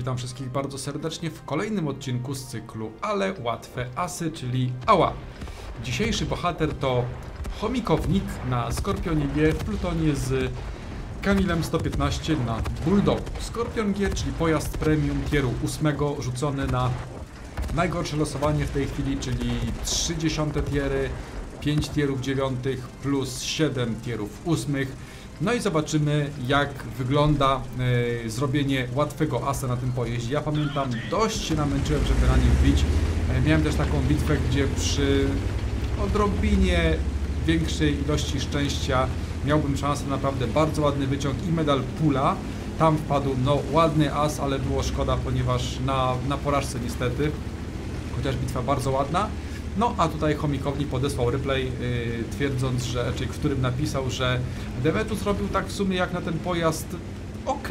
Witam wszystkich bardzo serdecznie w kolejnym odcinku z cyklu Ale Łatwe Asy, czyli Ała. Dzisiejszy bohater to chomikownik na Skorpionie G w plutonie z Kamilem 115 na Bulldog. Skorpion G, czyli pojazd premium tieru 8 rzucony na najgorsze losowanie w tej chwili, czyli 30 tiery, 5 tierów 9 plus 7 tierów 8. No i zobaczymy jak wygląda e, zrobienie łatwego asa na tym pojeździe. Ja pamiętam, dość się namęczyłem, żeby na nim wbić. E, miałem też taką bitwę, gdzie przy odrobinie większej ilości szczęścia miałbym szansę na naprawdę bardzo ładny wyciąg i medal pula. Tam wpadł no ładny as, ale było szkoda, ponieważ na, na porażce niestety, chociaż bitwa bardzo ładna. No a tutaj chomikownik podesłał replay, yy, twierdząc, że, czyli w którym napisał, że Devetu zrobił tak w sumie jak na ten pojazd ok,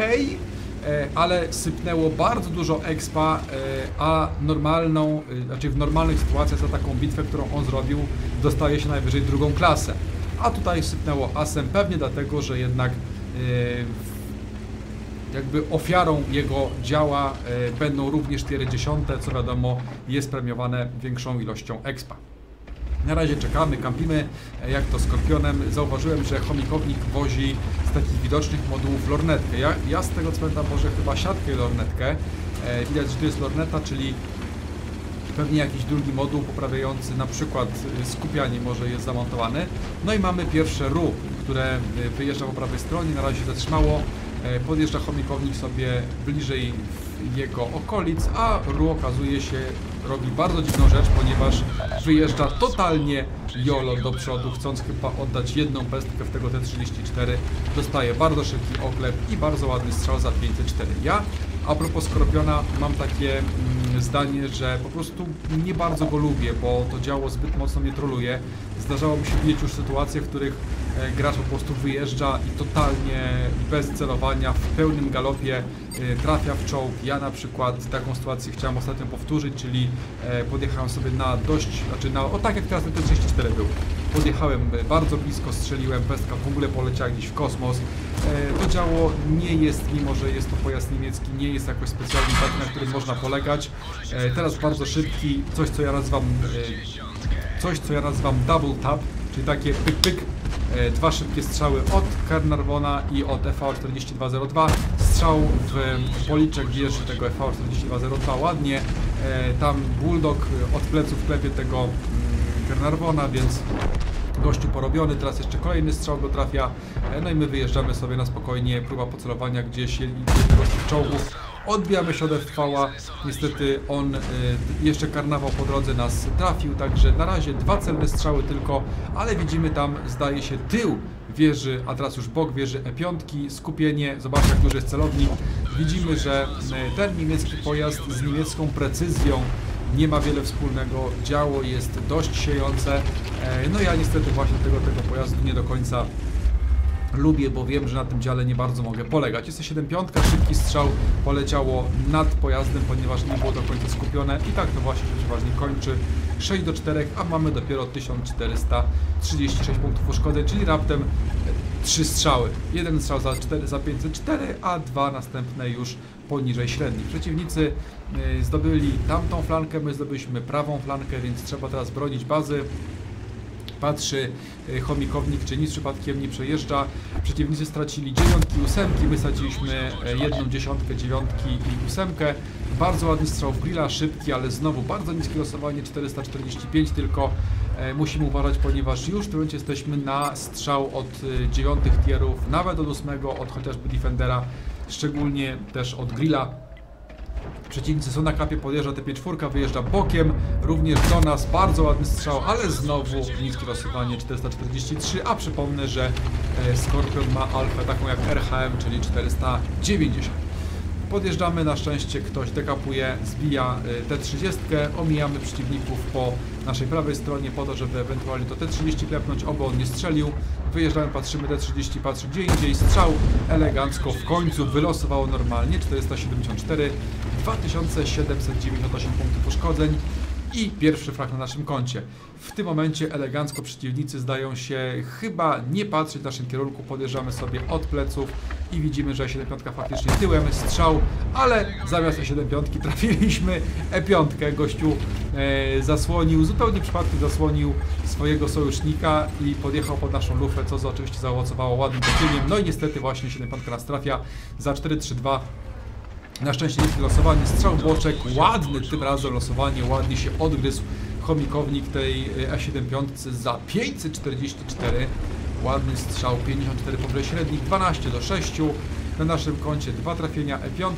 ale sypnęło bardzo dużo expa, e, a normalną, y, znaczy w normalnych sytuacjach za taką bitwę, którą on zrobił, dostaje się najwyżej drugą klasę. A tutaj sypnęło asem pewnie dlatego, że jednak yy, jakby ofiarą jego działa e, będą również tiery dziesiąte, co wiadomo jest premiowane większą ilością expa. Na razie czekamy, kampimy e, jak to Skorpionem. Zauważyłem, że chomikownik wozi z takich widocznych modułów lornetkę. Ja, ja z tego co pamiętam może chyba siatkę i lornetkę. E, widać, że to jest lorneta, czyli pewnie jakiś drugi moduł poprawiający na przykład skupianie może jest zamontowany. No i mamy pierwsze RU, które wyjeżdża po prawej stronie, na razie zatrzymało. E, podjeżdża chomikownik sobie bliżej jego okolic, a Ru okazuje się robi bardzo dziwną rzecz, ponieważ wyjeżdża totalnie jolo do przodu, chcąc chyba oddać jedną pestkę w tego T-34. Dostaje bardzo szybki oklep i bardzo ładny strzał za 504. Ja a propos Skorpiona mam takie mm, zdanie, że po prostu nie bardzo go lubię, bo to działo zbyt mocno mnie troluje. Zdarzało mi się widzieć już sytuacje, w których e, gracz po prostu wyjeżdża i totalnie bez celowania, w pełnym galopie e, trafia w czołg. Ja na przykład taką sytuację chciałem ostatnio powtórzyć, czyli e, podjechałem sobie na dość, znaczy na, o tak jak teraz ten T-34 był. Podjechałem bardzo blisko, strzeliłem, pestka w ogóle poleciała gdzieś w kosmos. To działo nie jest, mimo że jest to pojazd niemiecki, nie jest jakoś specjalnie taki, na którym można polegać. Teraz bardzo szybki, coś co ja nazywam coś, co ja nazywam double tap, czyli takie pyk pyk, e, dwa szybkie strzały od Carnarvona i od FV4202. Strzał w policzek wieży tego FV4202 ładnie. E, tam Bulldog od pleców klepie tego mm, Carnarvona, więc gościu porobiony, teraz jeszcze kolejny strzał go trafia, e, no i my wyjeżdżamy sobie na spokojnie, próba pocelowania gdzieś z tych czołgów, odbijamy się od FV, niestety on, y, jeszcze karnawał po drodze nas trafił, także na razie dwa celne strzały tylko, ale widzimy tam, zdaje się, tył wieży, a teraz już bok wieży E5, skupienie, zobaczcie jak duży jest celownik, widzimy, że y, ten niemiecki pojazd z niemiecką precyzją nie ma wiele wspólnego, działo jest dość siejące, e, no ja niestety właśnie tego, tego pojazdu nie do końca lubię, bo wiem, że na tym dziale nie bardzo mogę polegać. Jest to 7.5, szybki strzał poleciało nad pojazdem, ponieważ nie było do końca skupione i tak to właśnie się przeważnie kończy. 6 do 4, a mamy dopiero 1436 punktów uszkodzeń, czyli raptem 3 strzały. Jeden strzał za, 4, za 504, a dwa następne już poniżej średnich. Przeciwnicy y, zdobyli tamtą flankę, my zdobyliśmy prawą flankę, więc trzeba teraz bronić bazy patrzy e, chomikownik, czy nic przypadkiem nie przejeżdża. Przeciwnicy stracili dziewiątki, ósemki, my straciliśmy e, jedną dziesiątkę, dziewiątki i ósemkę. Bardzo ładny strzał w grilla, szybki, ale znowu bardzo niskie losowanie, 445 tylko. E, musimy uważać, ponieważ już w tym momencie jesteśmy na strzał od dziewiątych tierów, nawet od ósmego, od chociażby Defendera, szczególnie też od grilla. Przeciwnicy są na kapie, podjeżdża T5-4, wyjeżdża bokiem, również do nas bardzo ładny strzał, ale znowu niskie losowanie 443, a przypomnę, że e, Scorpion ma alfę taką jak RHM, czyli 490. Podjeżdżamy, na szczęście ktoś dekapuje, zbija e, T30, omijamy przeciwników po naszej prawej stronie po to, żeby ewentualnie to T30 klepnąć, oby on nie strzelił. Wyjeżdżamy, patrzymy, T30 patrzy gdzie indziej, strzał elegancko w końcu wylosowało normalnie, 474, 2798 punktów uszkodzeń i pierwszy frak na naszym koncie. W tym momencie elegancko przeciwnicy zdają się chyba nie patrzeć w naszym kierunku, podjeżdżamy sobie od pleców, i widzimy, że E75 faktycznie tyłem strzał, ale zamiast E75 trafiliśmy E5. Gościu e, zasłonił, zupełnie przypadkiem zasłonił swojego sojusznika i podjechał pod naszą lufę, co oczywiście zaowocowało ładnym pocieniem. No i niestety właśnie 75 nas trafia za 4-3-2. Na szczęście nie losowanie, strzał boczek, ładny tym razem losowanie, ładnie się odgryzł chomikownik tej E75 za 544. Ładny strzał, 54 powyżej średnich, 12 do 6. Na naszym koncie dwa trafienia E5,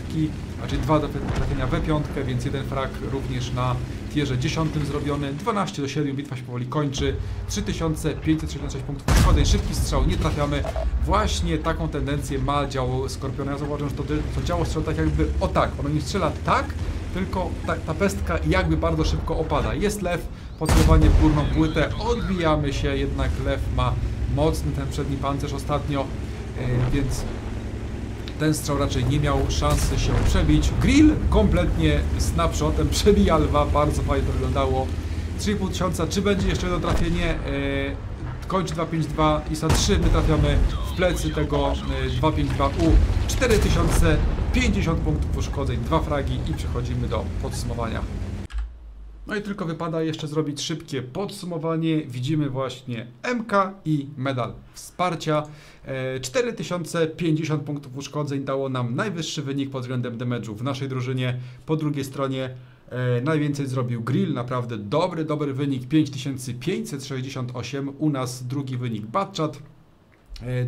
znaczy dwa trafienia w E5, więc jeden frag również na tierze 10 zrobiony. 12 do 7, bitwa się powoli kończy. 3566 punktów uszkodzeń, szybki strzał, nie trafiamy. Właśnie taką tendencję ma działo Skorpiona. Ja zauważyłem, że to, to działo strzał tak jakby, o tak, ono nie strzela tak, tylko ta, ta pestka jakby bardzo szybko opada. Jest lew, podsumowanie w górną płytę, odbijamy się, jednak lew ma mocny ten przedni pancerz ostatnio, yy, więc ten strzał raczej nie miał szansy się przebić. Grill kompletnie snapshotem przebija lwa, bardzo fajnie to wyglądało. 3,5 tysiąca, czy będzie jeszcze jedno trafienie? Kończy 252 i za 3 my trafiamy w plecy tego 252U. 4050 punktów uszkodzeń, dwa fragi i przechodzimy do podsumowania. No i tylko wypada jeszcze zrobić szybkie podsumowanie. Widzimy właśnie MK i medal wsparcia. 4050 punktów uszkodzeń dało nam najwyższy wynik pod względem damage'u w naszej drużynie. Po drugiej stronie najwięcej zrobił Grill, naprawdę dobry, dobry wynik 5568. U nas drugi wynik Batchat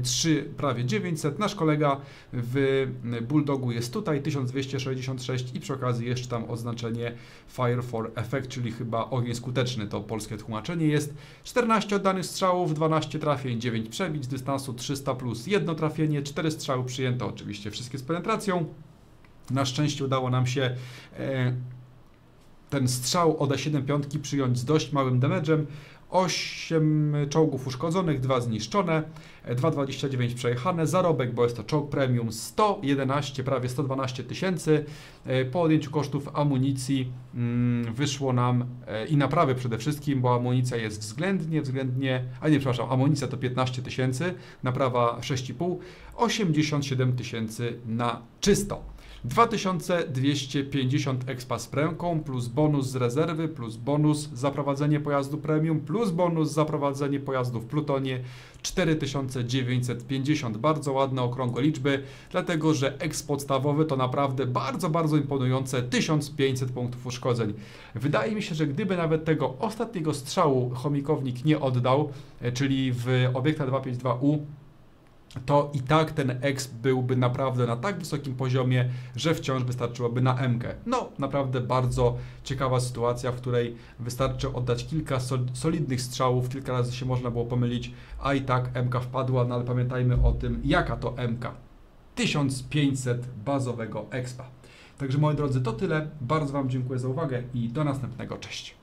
3 prawie 900. Nasz kolega w Bulldogu jest tutaj 1266 i przy okazji jeszcze tam oznaczenie Fire for Effect, czyli chyba ogień skuteczny, to polskie tłumaczenie jest. 14 oddanych strzałów, 12 trafień, 9 przebić, dystansu 300 plus 1 trafienie, 4 strzały przyjęte, oczywiście wszystkie z penetracją. Na szczęście udało nam się e, ten strzał od A7 piątki przyjąć z dość małym damage'em. 8 czołgów uszkodzonych, 2 zniszczone, 2,29 przejechane, zarobek, bo jest to czołg premium 111, prawie 112 tysięcy. Po odjęciu kosztów amunicji mm, wyszło nam e, i naprawy przede wszystkim, bo amunicja jest względnie, względnie, a nie przepraszam, amunicja to 15 tysięcy, naprawa 6,5, 87 tysięcy na czysto. 2250 expa z pręką, plus bonus z rezerwy, plus bonus za prowadzenie pojazdu premium, plus bonus za prowadzenie pojazdu w Plutonie 4950. Bardzo ładne, okrągłe liczby, dlatego że exp podstawowy to naprawdę bardzo, bardzo imponujące 1500 punktów uszkodzeń. Wydaje mi się, że gdyby nawet tego ostatniego strzału chomikownik nie oddał, e, czyli w obiekta 252U, to i tak ten exp byłby naprawdę na tak wysokim poziomie, że wciąż wystarczyłoby na MK. No, naprawdę bardzo ciekawa sytuacja, w której wystarczy oddać kilka solidnych strzałów, kilka razy się można było pomylić, a i tak MK wpadła, no ale pamiętajmy o tym, jaka to MK. 1500 bazowego expa. Także moi drodzy, to tyle. Bardzo Wam dziękuję za uwagę i do następnego. Cześć.